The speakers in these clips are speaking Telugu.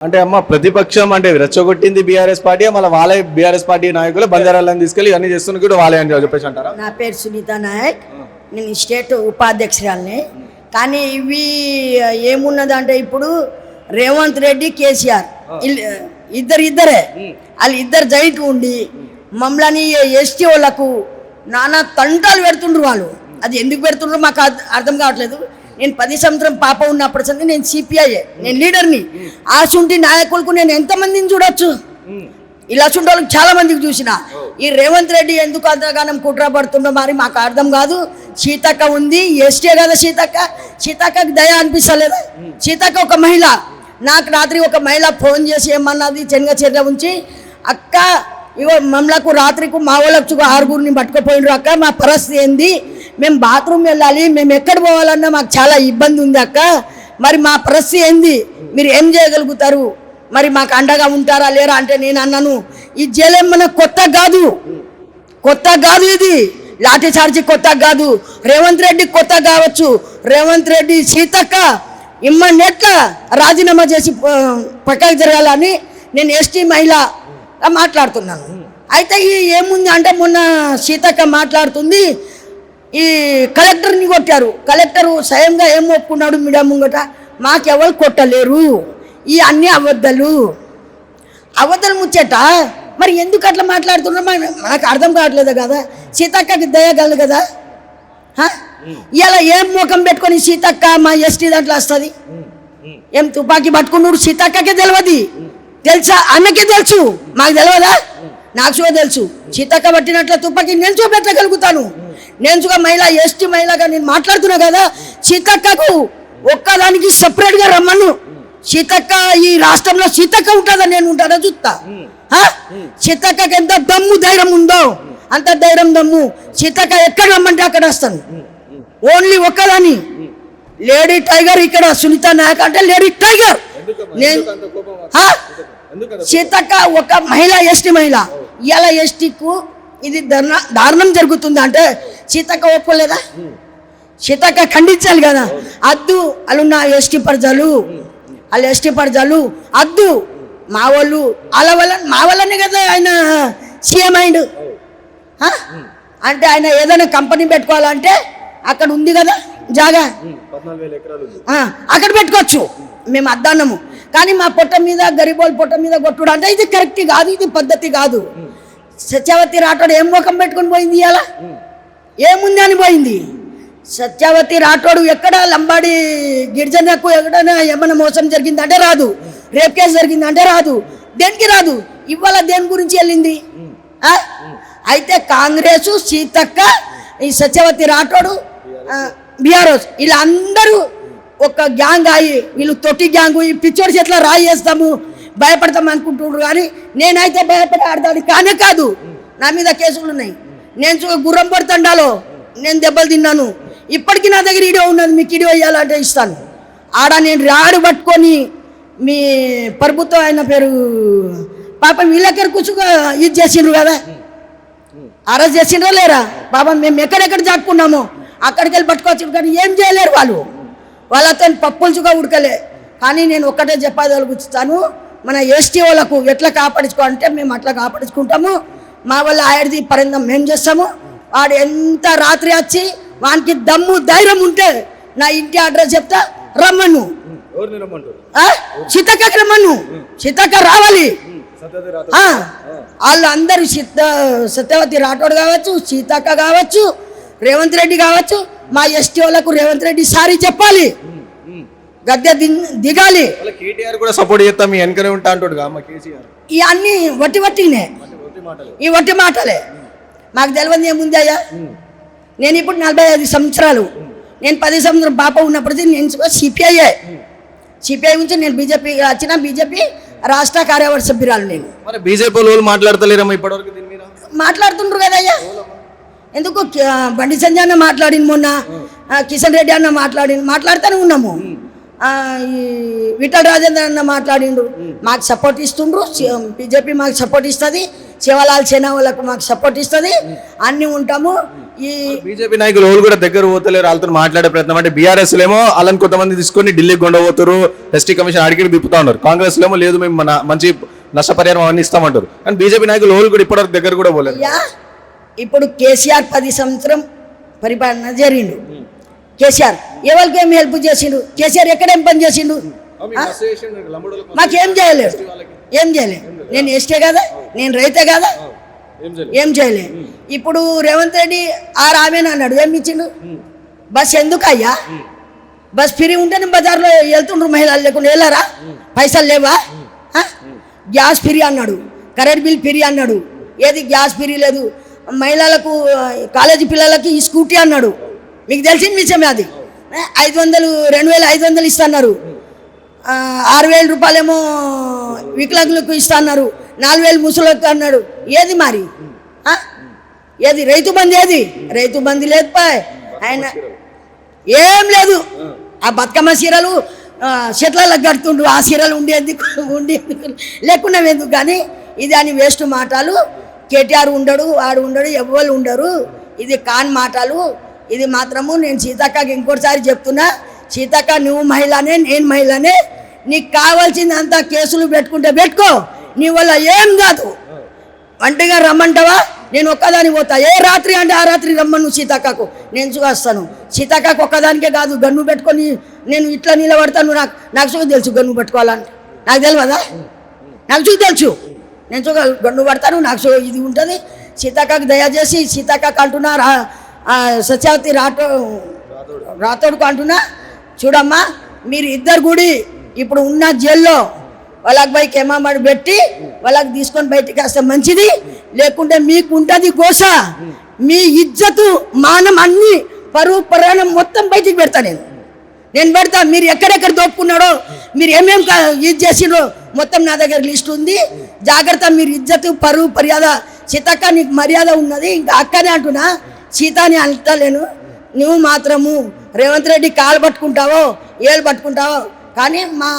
అంటే అమ్మ ప్రతిపక్షం అంటే రెచ్చగొట్టింది బీఆర్ఎస్ పార్టీ మళ్ళీ వాళ్ళే బీఆర్ఎస్ పార్టీ నాయకులు బంజారాలను తీసుకెళ్ళి అన్ని చేస్తున్న కూడా వాళ్ళే అని చెప్పేసి అంటారా? నా పేరు సునీత నాయక్. నేను స్టేట్ ఉపాధ్యక్షురాల్ని. కానీ ఇవి ఏమున్నదంటే ఇప్పుడు రేవంత్ రెడ్డి కేసీఆర్. ఇద్దరు ఇద్దరే. వాళ్ళు ఇద్దరు జైంట్ ఉండి మమ్మల్ని ఎస్టీ వాళ్ళకు నానా తంటాలు పెడుతుండ్రు వాళ్ళు. అది ఎందుకు పెడుతుండ్రో మాకు అర్థం కావట్లేదు. నేను పది సంవత్సరం పాప ఉన్నప్పటి సంది నేను సిపిఐ నేను లీడర్ని. ఆశుంటి నాయకులకు నేను ఎంతమందిని చూడొచ్చు? ఇలా వాళ్ళకి చాలా మందికి చూసిన. ఈ రేవంత్ రెడ్డి ఎందుకు అంతగానం కుట్ర పడుతుండో మరి మాకు అర్థం కాదు. సీతక్క ఉంది ఎస్టే కదా సీతక్క. సీతక్కకి దయ అనిపిస్తలేదా? సీతక్క ఒక మహిళ. నాకు రాత్రి ఒక మహిళ ఫోన్ చేసి ఏమన్నది చెంగ చర్య ఉంచి అక్క ఇగో మమ్మలకు రాత్రికి మా వాళ్ళకు ఆరుగురిని పట్టుకుపోయినరు అక్క మా పరిస్థితి ఏంది? మేము బాత్రూమ్ వెళ్ళాలి మేము ఎక్కడ పోవాలన్నా మాకు చాలా ఇబ్బంది ఉంది అక్క. మరి మా పరిస్థితి ఏంది? మీరు ఏం చేయగలుగుతారు? మరి మాకు అండగా ఉంటారా లేరా అంటే నేను అన్నాను. ఈ జైలేం మన కొత్త కాదు కొత్త కాదు ఇది. లాఠీ చార్జీ కొత్త కాదు రేవంత్ రెడ్డి కొత్త కావచ్చు. రేవంత్ రెడ్డి సీతక్క ఇమ్మన్నెట్ల రాజీనామా చేసి ఆ, పక్కకు జరగాలని నేను ఎస్టీ మహిళ మాట్లాడుతున్నాను. అయితే ఈ ఏముంది అంటే మొన్న సీతక్క మాట్లాడుతుంది. ఈ కలెక్టర్ని కొట్టారు. కలెక్టరు స్వయంగా ఏం ఒప్పుకున్నాడు మీడియా ముంగట? మాకెవరు కొట్టలేరు. ఈ అన్ని అబద్ధలు అబద్ధలు ముచ్చట? మరి ఎందుకు అట్లా మాట్లాడుతున్నా మనకు అర్థం కావట్లేదు కదా? సీతక్కకి దయగలదు కదా? ఇలా ఏం ముఖం పెట్టుకొని సీతక్క మా ఎస్టీ దాంట్లో వస్తుంది? ఏం తుపాకీ పట్టుకున్నాడు సీతక్కకే తెలియదు తెలుసా? ఆమెకే తెలుసు. మాకు తెలియదా నాకు కూడా తెలుసు. సీతక్క పట్టినట్ల తుపాకీ నేను చూపెట్టగలుగుతాను. నేను మహిళ ఎస్టీ మహిళగా నేను మాట్లాడుతున్నా కదా సీతక్కకు ఒక్కదానికి సపరేట్గా రమ్మను. సీతక్క ఈ రాష్ట్రంలో సీతక్క ఉంటుందా నేను ఉంటానా చూస్తా? సీతక్కకి ఎంత దమ్ము ధైర్యం ఉందో అంత ధైర్యం దమ్ము. సీతక్క ఎక్కడ రమ్మంటే అక్కడ వస్తాను. ఓన్లీ ఒక్కదాని. లేడీ టైగర్ ఇక్కడ సునీత నాయక్ అంటే లేడీ టైగర్. నేను? సీతక్క ఒక మహిళ ఎస్టీ మహిళ. ఇలా ఎస్టీకు ఇది ధర్నా దారుణం జరుగుతుంది అంటే సీతక్క ఒప్పుకోలేదా? సీతక్క ఖండించాలి కదా. అద్దు అలున్న ఎస్టీ ప్రజలు వాళ్ళు ఎస్టీ ప్రజలు అద్దు మా వాళ్ళు వాళ్ళ వల్ల మా వల్లనే కదా ఆయన సీఎం అయిండు. అంటే ఆయన ఏదైనా కంపెనీ పెట్టుకోవాలంటే అక్కడ ఉంది కదా జాగా. అక్కడ పెట్టుకోవచ్చు. మేము అద్దాన్నము. కానీ మా పొట్ట మీద గరిబోల్ పొట్ట మీద కొట్టుడు అంటే ఇది కరెక్ట్ కాదు ఇది పద్ధతి కాదు. సత్యవతి రాటోడు ఏం ముఖం పెట్టుకొని పోయింది ఇలా ఏముంది అని పోయింది? సత్యవతి రాటోడు ఎక్కడ లంబాడి గిరిజనకు ఎక్కడైనా ఏమైనా మోసం జరిగిందంటే రాదు. రేప్ కేసు జరిగిందంటే రాదు. దేనికి రాదు? ఇవాళ దేని గురించి వెళ్ళింది? అయితే కాంగ్రెస్ సీతక్క ఈ సత్యవతి రాటోడు బీఆర్ఎస్ వీళ్ళందరూ ఒక గ్యాంగ్ అయ్యి వీళ్ళు తొట్టి గ్యాంగ్ ఈ పిచ్చోడి చేతిలో రాయి వేస్తాము. భయపడతాం అనుకుంటున్నారు కానీ నేనైతే భయపడే ఆడదాన్ని కానే కాదు. నా మీద కేసులు ఉన్నాయి. నేను చూ- గుర్రం పడుతుండాలో నేను దెబ్బలు తిన్నాను. ఇప్పటికీ నా దగ్గర ఈడియో ఉన్నది మీకు వీడియో ఇవ్వాలంటే ఇస్తాను. ఆడ నేను రాడు పట్టుకొని మీ ప్రభుత్వం ఆయన పేరు పాపం వీళ్ళకెర కూర్చుగా ఇది చేసిండ్రు కదా? అరెస్ట్ చేసిండ్రా లేరా? పాపం మేము ఎక్కడెక్కడ జాక్కున్నామో అక్కడికి వెళ్ళి పట్టుకోవచ్చు కానీ ఏం చేయలేరు వాళ్ళు. వాళ్ళతో పప్పులుచుగా ఉడకలే. కానీ నేను ఒక్కటే చెప్పదలుగుతాను మన ఎస్టీ వాళ్ళకు ఎట్లా కాపాడించుకోవాలంటే మేము అట్లా కాపాడించుకుంటాము. మా వల్ల ఆడిది పరిందం మేము చేస్తాము. వాడు ఎంత రాత్రి వచ్చి వానికి దమ్ము ధైర్యం ఉంటే నా ఇంటి అడ్రస్ చెప్తా రమ్మను? సీతక్కకి రమ్మను. సీతక్క రావాలి. వాళ్ళు అందరూ సీత సత్యవతి రాఠోడ్ కావచ్చు సీతక్క కావచ్చు రేవంత్ రెడ్డి కావచ్చు మా ఎస్టీ వాళ్ళకు రేవంత్ రెడ్డి సారీ చెప్పాలి. గద్దె దిగాలి. కేటీఆర్ కూడా సపోర్ట్ చేస్తాం మీ వెనకనే ఉంటా అంటాడు కేసీఆర్. అన్ని వట్టి వట్టినే. ఈ వట్టి మాటలే. మాకు తెలియదు ఏముంది అయ్యా? నేను ఇప్పుడు నలభై ఐదు సంవత్సరాలు. నేను పది సంవత్సరం పాప ఉన్నప్పటికీ నేను సిపిఐఏ సిపిఐ నుంచి నేను బీజేపీ వచ్చిన బీజేపీ రాష్ట్ర కార్యవర్గ సభ్యురాలు నేను. మరి బీజేపీ వాళ్ళు మాట్లాడతలేరమ్మా ఇప్పటివరకు దీని మీద? మాట్లాడుతుండ్రు కదయ్యా ఎందుకు బండి సంజయ్ అన్న మాట్లాడింది మొన్న కిషన్ రెడ్డి అన్న మాట్లాడింది మాట్లాడుతూనే ఉన్నాము. విఠల్ రాజేంద్ర అన్న మాట్లాడిండు. మాకు సపోర్ట్ ఇస్తుండ్రు. బీజేపీ మాకు సపోర్ట్ ఇస్తుంది. శివలాల్ సేన వాళ్ళకు మాకు సపోర్ట్ ఇస్తుంది. అన్నీ ఉంటాము. ఈ బీజేపీ నాయకులు ఎవరు కూడా దగ్గర పోతలేరు. వాళ్ళతో మాట్లాడే ప్రయత్నం. అంటే బీఆర్ఎస్ ఏమో వాళ్ళని కొంతమంది తీసుకొని ఢిల్లీకి కొండపోతారు ఎస్టీ కమిషన్ అడిగి తిప్పుతా ఉన్నారు. కాంగ్రెస్ ఏమో లేదు మేము మన మంచి నష్టపరిహారం అవన్నీ ఇస్తామంటారు. కానీ బీజేపీ నాయకులు ఎవరు కూడా ఇప్పటివరకు దగ్గర కూడా పోలేదు. ఇప్పుడు కేసీఆర్ పది సంవత్సరం పరిపాలన జరిగిండు. కేసీఆర్. ఎవరికి ఏం హెల్ప్ చేసిండు? కేసీఆర్ ఎక్కడేం పని చేసిండు? మాకేం చేయలేదు. ఏం చేయలేదు. నేను ఎస్టే కదా? నేను రైతే కదా? ఏం చేయలే ఇప్పుడు రేవంత్ రెడ్డి ఆ రామేన అన్నాడు. ఏం ఇచ్చిండు? బస్ ఎందుకు అయ్యా బస్ ఫ్రీ ఉంటేనే బజార్లో వెళ్తుండ్రు మహిళలు లేకుండా. వెళ్ళారా? పైసలు లేవా? గ్యాస్ ఫ్రీ అన్నాడు. కరెంట్ బిల్ ఫ్రీ అన్నాడు. ఏది గ్యాస్ ఫ్రీ లేదు. మహిళలకు కాలేజీ పిల్లలకి ఈ స్కూటీ అన్నాడు. మీకు తెలిసింది నిజమే అది. ఐదు వందలు రెండు వేల ఐదు వందలు ఇస్తున్నారు. ఆరు వేల రూపాయలేమో వికలాంగులకు ఇస్తున్నారు. నాలుగు వేలు ముసలకు అన్నాడు. ఏది మరి? ఏది? రైతు బంధు ఏది? రైతు బంధు లేదు పాయ్. ఆయన ఏం లేదు. ఆ బతుకమ్మ చీరలు ఆ, చెట్లకు కడుతుండ్రు. ఆ చీరలు ఉండేందుకు ఉండేందుకు లేకుండా ఎందుకు? కానీ ఇది అని వేస్ట్ మాటలు. కేటీఆర్ ఉండడు వాడు ఉండడు ఎవ్వరు ఉండరు. ఇది కాన్ మాటలు. ఇది మాత్రము నేను సీతక్కకి ఇంకోటిసారి చెప్తున్నా. సీతక్క నువ్వు మహిళనే నేను మహిళనే. నీకు కావాల్సింది అంతా కేసులు పెట్టుకుంటే పెట్టుకో. నీ వల్ల ఏం కాదు. ఒంటిగా రమ్మంటావా? నేను ఒక్కదాని పోతా. ఏ రాత్రి అంటే ఆ రాత్రి రమ్మను సీతక్కకు. నేను చూస్తాను సీతక్కకు ఒక్కదానికే కాదు గన్ను పెట్టుకొని నేను ఇట్లా నిలబడతాను. నాకు నాకు చూసి తెలుసు గన్ను పెట్టుకోవాలని నాకు తెలియదా? నాకు చూసి తెలుసు? నేను చూ గన్ను పడతాను? నాకు ఇది ఉంటుంది? సీతక్కకు దయచేసి సీతక్కకు అంటున్నారు సత్యావతి రాతో రాతోడుకు అంటున్నా చూడమ్మా మీరు ఇద్దరు గుడి ఇప్పుడు ఉన్న జైల్లో వాళ్ళకి పోయి కెమామడి పెట్టి వాళ్ళకి తీసుకొని బయటికి వస్తే మంచిది. లేకుంటే మీకు ఉంటుంది గోస. మీ ఇజ్జతు మానం అన్ని పరువు పరాణం మొత్తం బయటికి పెడతా నేను. నేను పెడతా మీరు ఎక్కడెక్కడ దోపుకున్నాడో మీరు ఏమేం ఇది చేసినో మొత్తం నా దగ్గర లిస్ట్ ఉంది. జాగ్రత్త మీరు ఇజ్జతు పరువు మర్యాద సీతక్క నీకు మర్యాద ఉన్నది. ఇంకా అక్కనే అంటున్నా సీత అని అంటలేను. నువ్వు మాత్రము రేవంత్ రెడ్డి కాలు పట్టుకుంటావో ఏళ్ళు పట్టుకుంటావో కానీ మా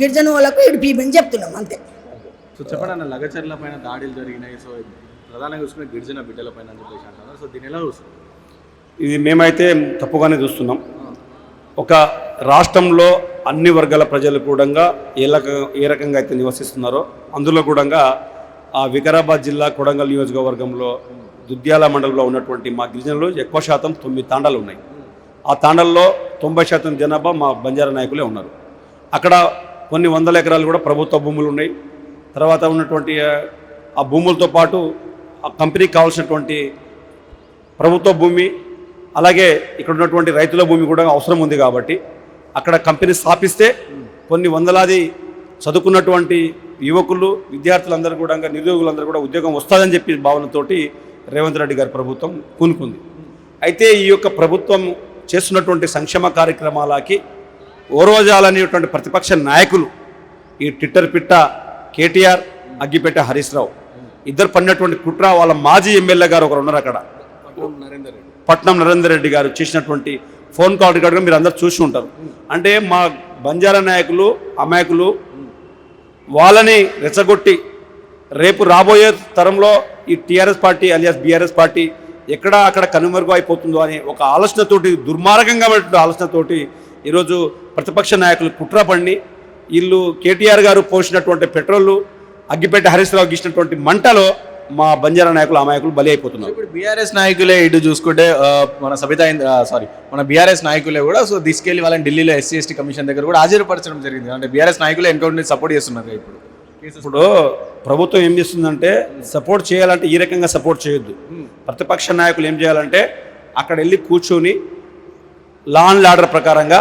గిరిజన వాళ్ళకు ఇడిపిమని చెప్తున్నాం అంతే. సో చెప్పండి లగచర్ల పైన దాడులు జరిగినాయి. సో ప్రధానంగా చూసుకునే గిరిజన బిడ్డల పైన చెప్పేసి సో దీని ఎలా ఇది మేమైతే తప్పుగానే చూస్తున్నాం. ఒక రాష్ట్రంలో అన్ని వర్గాల ప్రజలు కూడా ఏ రక ఏ రకంగా అయితే నివసిస్తున్నారో అందులో కూడా ఆ వికారాబాద్ జిల్లా కొడంగల్ నియోజకవర్గంలో దుద్యాల మండలంలో ఉన్నటువంటి మా గిరిజనులు ఎక్కువ శాతం తొమ్మిది తాండాలు ఉన్నాయి. ఆ తాండాల్లో తొంభై శాతం జనాభా మా బంజారా నాయకులే ఉన్నారు. అక్కడ కొన్ని వందల ఎకరాలు కూడా ప్రభుత్వ భూములు ఉన్నాయి. తర్వాత ఉన్నటువంటి ఆ, ఆ భూములతో పాటు ఆ కంపెనీకి కావాల్సినటువంటి ప్రభుత్వ భూమి అలాగే ఇక్కడ ఉన్నటువంటి రైతుల భూమి కూడా అవసరం ఉంది కాబట్టి అక్కడ కంపెనీ స్థాపిస్తే కొన్ని వందలాది చదువుకున్నటువంటి యువకులు విద్యార్థులందరూ కూడా నిరుద్యోగులందరూ కూడా ఉద్యోగం వస్తుందని చెప్పి భావనతోటి రేవంత్ రెడ్డి గారి ప్రభుత్వం కూనుకుంది అయితే ఈ యొక్క ప్రభుత్వం చేస్తున్నటువంటి సంక్షేమ కార్యక్రమాలకి ఓరోజాలనేటువంటి ప్రతిపక్ష నాయకులు ఈ ట్విట్టర్ పిట్ట కేటీఆర్ అగ్గిపెట్ట హరీష్ రావు ఇద్దరు పడినటువంటి కుట్ర వాళ్ళ మాజీ ఎమ్మెల్యే గారు ఒకరు ఉన్నారు అక్కడ. రెడ్డి పట్నం నరేందర్ రెడ్డి గారు చేసినటువంటి ఫోన్ కాల్ రికార్డు మీరు అందరు చూసి ఉంటారు. అంటే మా బంజారా నాయకులు అమాయకులు వాళ్ళని రెచ్చగొట్టి రేపు రాబోయే తరంలో ఈ TRS party alias BRS party ఎక్కడ అక్కడ కనుమరుగు అయిపోతుందో అనే ఒక ఆలోచనతోటి దుర్మార్గంగా ఆలోచనతోటి ఈరోజు ప్రతిపక్ష నాయకులు కుట్ర పండి వీళ్ళు కేటీఆర్ గారు పోసినటువంటి పెట్రోల్ అగ్గిపెట్టి హరీష్ రావు గీసినటువంటి మంటలో మా బంజారా నాయకులు అమాయకులు బలి అయిపోతున్నారు. ఇప్పుడు బీఆర్ఎస్ నాయకులే ఇటు చూసుకుంటే మన సబితా సారీ మన బీఆర్ఎస్ నాయకులే కూడా సో తీసుకెళ్ళి వాళ్ళని ఢిల్లీలో ఎస్సీ ఎస్టీ కమిషన్ దగ్గర కూడా హాజరుపరచడం జరిగింది. అంటే బీఆర్ఎస్ నాయకులు ఎన్కౌంటర్ సపోర్ట్ చేస్తున్నారు ఇప్పుడు. ఇప్పుడు ప్రభుత్వం ఏం చేస్తుందంటే సపోర్ట్ చేయాలంటే ఈ రకంగా సపోర్ట్ చేయొద్దు. ప్రతిపక్ష నాయకులు ఏం చేయాలంటే అక్కడ వెళ్ళి కూర్చొని లా అండ్ ఆర్డర్ ప్రకారంగా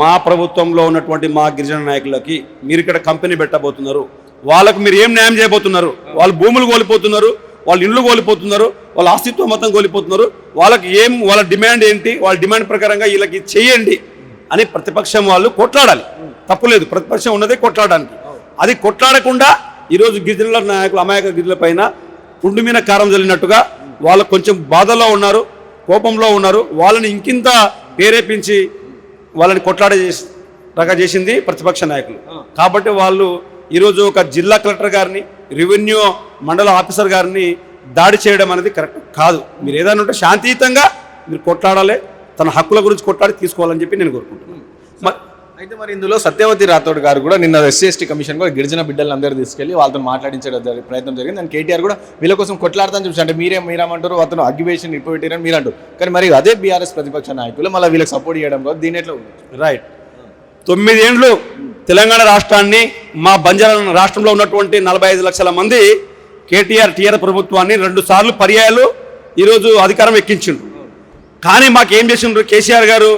మా ప్రభుత్వంలో ఉన్నటువంటి మా గిరిజన నాయకులకి మీరు ఇక్కడ కంపెనీ పెట్టబోతున్నారు. వాళ్ళకు మీరు ఏం న్యాయం చేయబోతున్నారు? వాళ్ళ భూములు కోల్పోతున్నారు వాళ్ళ ఇండ్లు కోల్పోతున్నారు వాళ్ళ అస్తిత్వం మొత్తం కోల్పోతున్నారు. వాళ్ళకి ఏం వాళ్ళ డిమాండ్ ఏంటి? వాళ్ళ డిమాండ్ ప్రకారంగా వీళ్ళకి చేయండి అని ప్రతిపక్షం వాళ్ళు కొట్లాడాలి. తప్పులేదు ప్రతిపక్షం ఉన్నదే కొట్లాడడానికి. అది కొట్లాడకుండా ఈరోజు గిరిజనుల నాయకులు అమాయక గిరిజనుల పైన పుండు మీద కారం చల్లినట్టుగా వాళ్ళు కొంచెం బాధలో ఉన్నారు కోపంలో ఉన్నారు. వాళ్ళని ఇంకింత ప్రేరేపించి వాళ్ళని కొట్లాడ చేసింది ప్రతిపక్ష నాయకులు. కాబట్టి వాళ్ళు ఈరోజు ఒక జిల్లా కలెక్టర్ గారిని రెవెన్యూ మండల ఆఫీసర్ గారిని దాడి చేయడం అనేది కరెక్ట్ కాదు. మీరు ఏదైనా ఉంటే శాంతియుతంగా మీరు కొట్లాడాలి తన హక్కుల గురించి కొట్లాడి తీసుకోవాలని చెప్పి నేను కోరుకుంటున్నాను. అయితే మరి ఇందులో సత్యవతి రాథోడ్ గారు కూడా నిన్న ఎస్సీఎస్టీ కమిషన్ కూడా గిరిజన బిడ్డలను అందరూ తీసుకెళ్ళి వాళ్ళతో మాట్లాడించడం ప్రయత్నం జరిగింది. అండ్ కేటీఆర్ కూడా వీళ్ళ కోసం కొట్లాడతాని చూసి అంటే మీరే మీరేమంటారు అతను అగ్గివేషన్ ఇప్పటిరని మీరు అంటారు. కానీ మరి అదే బీఆర్ఎస్ ప్రతిపక్ష నాయకులు మళ్ళీ వీళ్ళకి సపోర్ట్ చేయడం కూడా దీని ఎట్లా రైట్ తొమ్మిదేండ్లు తెలంగాణ రాష్ట్రాన్ని మా బంజారా రాష్ట్రంలో ఉన్నటువంటి నలభై ఐదు లక్షల మంది కేటీఆర్ టీఆర్ ప్రభుత్వాన్ని రెండు సార్లు పర్యాయాలు ఈరోజు అధికారం ఎక్కించిండ్రు. కానీ మాకేం చేసిండ్రు? కేసీఆర్ గారు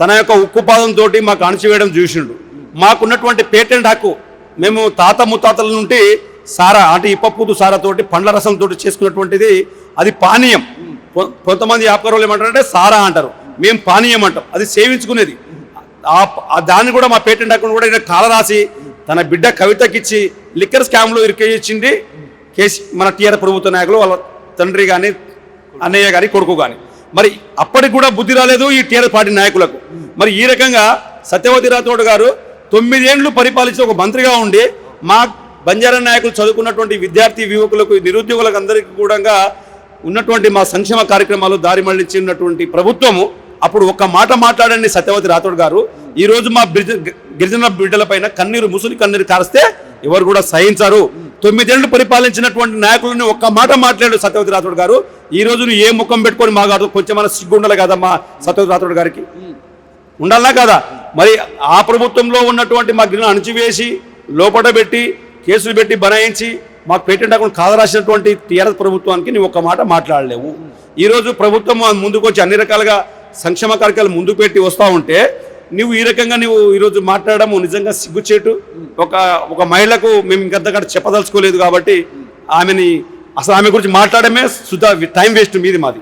తన యొక్క ఉక్కుపాదంతో మాకు అణచివేయడం చూసిండు. మాకున్నటువంటి పేటెంట్ హక్కు మేము తాత ముత్తాతల నుండి సారా అంటే సారా సారాతోటి పండ్ల రసంతో చేసుకున్నటువంటిది అది పానీయం. కొ- కొంతమంది వ్యాపారులు ఏమంటారంటే సారా అంటారు. మేము పానీయం అంటాం. అది సేవించుకునేది. ఆ దాన్ని కూడా మా పేటెంట్ హక్కును కూడా ఈయన కాలరాసి తన బిడ్డ కవితకిచ్చి లిక్కర్ స్కామ్లో ఇరికేసింది కేసీ మన టీఆర్ ప్రభుత్వ నాయకులు వాళ్ళ తండ్రి కానీ అన్నయ్య కానీ కొడుకు కానీ మరి అప్పటికి కూడా బుద్ధి రాలేదు ఈ టీఆర్ఎస్ పార్టీ నాయకులకు. మరి ఈ రకంగా సత్యవతి రాథోడ్ గారు తొమ్మిదేండ్లు పరిపాలించి ఒక మంత్రిగా ఉండి మా బంజారా నాయకులు చదువుకున్నటువంటి విద్యార్థి యువకులకు నిరుద్యోగులకు అందరికీ కూడా ఉన్నటువంటి మా సంక్షేమ కార్యక్రమాలు దారి మళ్ళించినటువంటి ప్రభుత్వము. అప్పుడు ఒక్క మాట మాట్లాడండి సత్యవతి రాథోడ్ గారు. ఈరోజు మా గిరిజన బిడ్డలపైన కన్నీరు ముసులి కన్నీరు కారిస్తే ఎవరు కూడా సహించారు. తొమ్మిదేళ్ళు పరిపాలించినటువంటి నాయకులని ఒక్క మాట మాట్లాడు సత్యవతి రాథోడ్ గారు. ఈ రోజు నువ్వు ఏ ముఖం పెట్టుకొని మా గారు కొంచెం మన సిగ్గుండాలి కదా మా సత్యవతి గారికి. ఉండాలా కదా? మరి ఆ ప్రభుత్వంలో ఉన్నటువంటి మా గిరిని అణచివేసి లోపట పెట్టి కేసులు పెట్టి బనాయించి మాకు పేటెంట్ అకౌంట్ కాదరాసినటువంటి టీఆర్ఎస్ ప్రభుత్వానికి నువ్వు ఒక్క మాట మాట్లాడలేవు. ఈరోజు ప్రభుత్వం ముందుకు వచ్చి అన్ని రకాలుగా సంక్షేమ కార్యక్రమాలు ముందు పెట్టి వస్తూ ఉంటే నువ్వు ఈ రకంగా నువ్వు ఈరోజు మాట్లాడము నిజంగా సిగ్గుచేటు. ఒక ఒక మహిళకు మేము ఇంకంతకంటే చెప్పదలుచుకోలేదు కాబట్టి ఆమెని అసలు ఆమె గురించి మాట్లాడమే సుధా టైం వేస్ట్ మీది మాది.